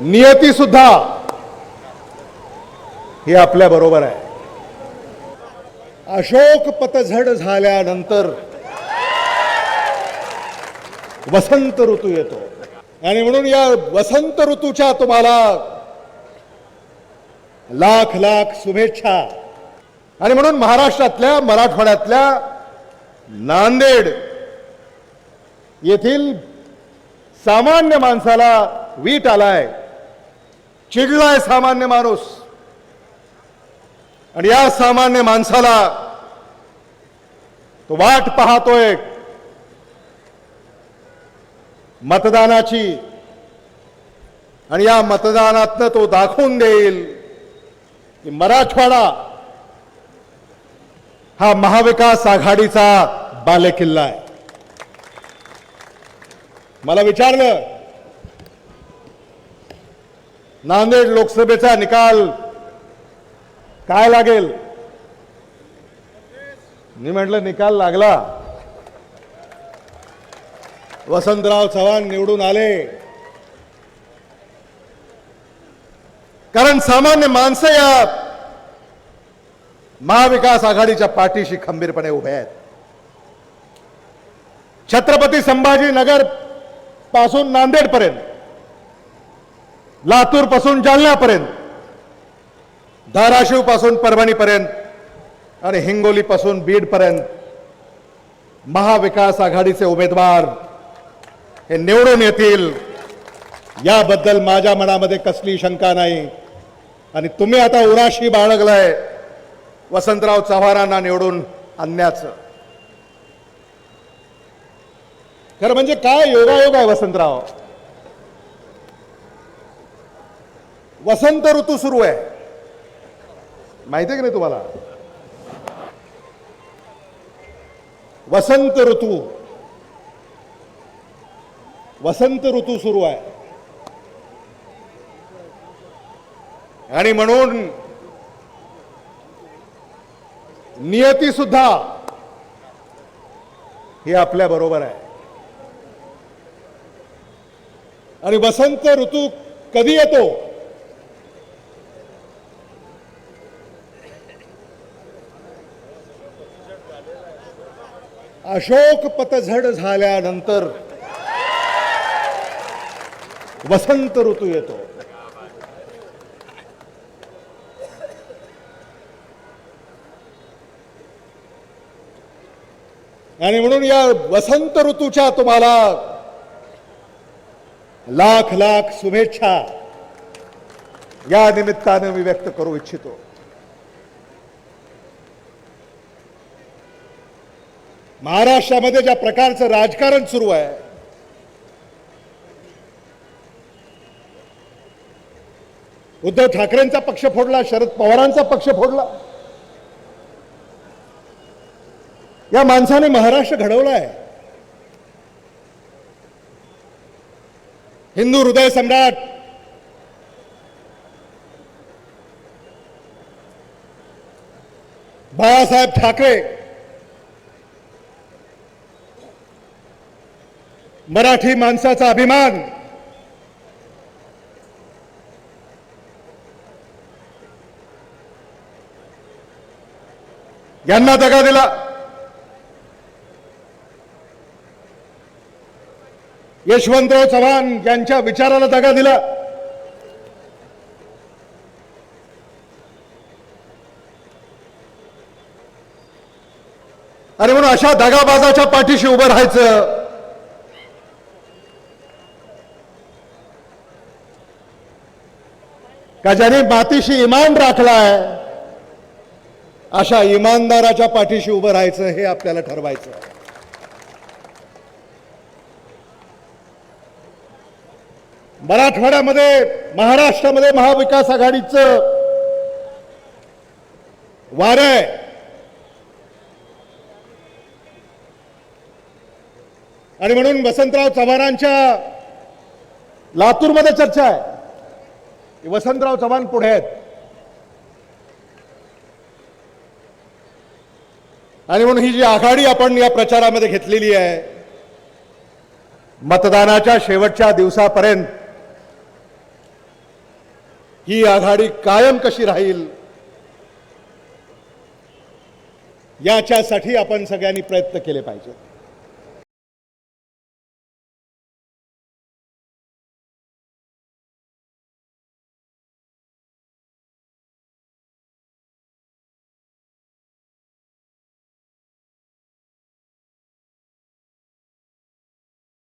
नियती सुद्धा ही आपल्या बरोबर आहे. अशोक पतझड झाल्यानंतर वसंत ऋतू येतो. आणि म्हणून या वसंत ऋतूच्या तुम्हाला लाख लाख शुभेच्छा. आणि म्हणून महाराष्ट्रातल्या मराठवाड्यातल्या नांदेड येथील सामान्य माणसाला वीट आलाय. चिडलाय सामान्य माणूस. आणि या सामान्य माणसाला तो वाट पाहतोय. मतदानाची. आणि या मतदानातनं तो दाखवून देईल की मराठवाडा हा महाविकास आघाडीचा बालेकिल्ला आहे. मला विचारलं नांदेड लोकसभेचा निकाल काय लागेल? मी म्हटलं निकाल लागला. वसंतराव चव्हाण निवडून आले. कारण सामान्य माणसं या महाविकास आघाडीच्या पाठीशी खंबीरपणे उभे आहेत. छत्रपती संभाजीनगरपासून नांदेडपर्यंत. लातूरपासून जालन्यापर्यंत धाराशिवपासून आणि हिंगोली पासून महाविकास आघाडीचे उमेदवार हे निवडून येतील. याबद्दल माझ्या मनामध्ये कसली शंका नाही. आणि तुम्ही आता उराशी बाळगलाय वसंतराव चव्हाणांना निवडून आणण्याचं. खरं म्हणजे काय योगायोग आहे वसंतराव? वसंत ऋतू सुरू आहे. माहिती आहे की नाही तुम्हाला? वसंत ऋतू. वसंत ऋतू सुरू आहे. आणि म्हणून नियती सुद्धा ही आपल्या बरोबर आहे. आणि वसंत ऋतू कधी येतो? अशोक पतझड झाल्यानंतर वसंत ऋतू येतो. आणि म्हणून या वसंत ऋतूच्या तुम्हाला लाख लाख शुभेच्छा या निमित्ताने मी व्यक्त करू इच्छितो. महाराष्ट्रामध्ये ज्या प्रकारचं राजकारण सुरू आहे उद्धव ठाकरेंचा पक्ष फोडला शरद पवारांचा पक्ष फोडला. या माणसाने महाराष्ट्र घडवला आहे हिंदू हृदय सम्राट बाळासाहेब ठाकरे मराठी माणसाचा अभिमान. यांना दगा दिला. यशवंतराव चव्हाण यांच्या विचाराला दगा दिला. अरे म्हणून अशा दगाबाजाच्या पाठीशी उभं राहायचं का ज्याने मातीशी इमान राखलाय अशा इमानदाराच्या पाठीशी उभं राहायचं हे आपल्याला ठरवायचं. मराठवाड्यामध्ये महाराष्ट्रामध्ये महाविकास आघाडीचं वारं आहे. आणि म्हणून वसंतराव चव्हाणांच्या लातूरमध्ये चर्चा आहे. वसंतराव चव्हाण पुढे आहेत. आणि म्हणून ही जी आघाडी आपण या प्रचारामध्ये घेतलेली आहे मतदानाच्या शेवटच्या दिवसापर्यंत ही आघाडी कायम कशी राहील याच्यासाठी आपण सगळ्यांनी प्रयत्न केले पाहिजेत.